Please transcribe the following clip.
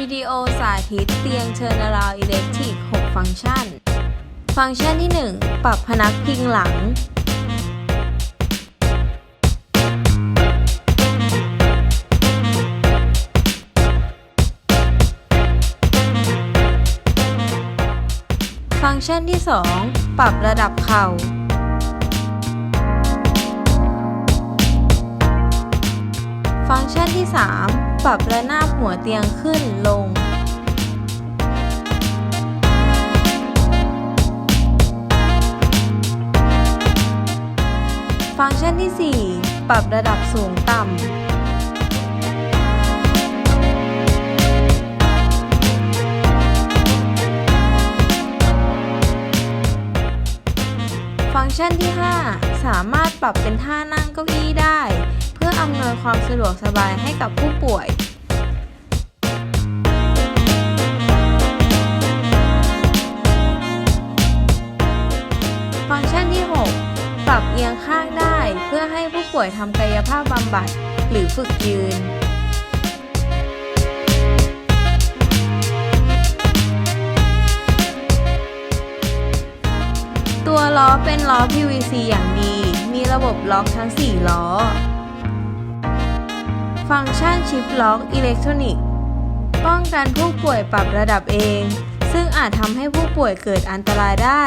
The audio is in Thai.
วิดีโอสาธิตเตียงเชอร์นาราอิเล็กทริก 6 ฟังก์ชัน ฟังก์ชันที่ 1 ปรับพนักพิงหลัง ฟังก์ชันที่ 2 ปรับระดับเข่าฟังก์ชันที่ 3 ปรับระนาบหัวเตียงขึ้นลง ฟังก์ชันที่ 4 ปรับระดับสูงต่ำฟังก์ชันที่ 5 สามารถปรับเป็นท่านั่งเก้าอี้ได้ ความสะดวกสบายให้กับผู้ป่วยฟังก์ชันที่ 6 ปรับเอียงข้างได้เพื่อให้ผู้ป่วยทำกายภาพบำบัดหรือฝึกยืน ตัวล้อเป็นล้อ PVC อย่างดี มีระบบล็อกทั้ง 4 ล้อ ฟังก์ชันชิปล็อกอิเล็กทรอนิกส์ป้องกันผู้ป่วยปรับระดับเอง ซึ่งอาจทำให้ผู้ป่วยเกิดอันตรายได้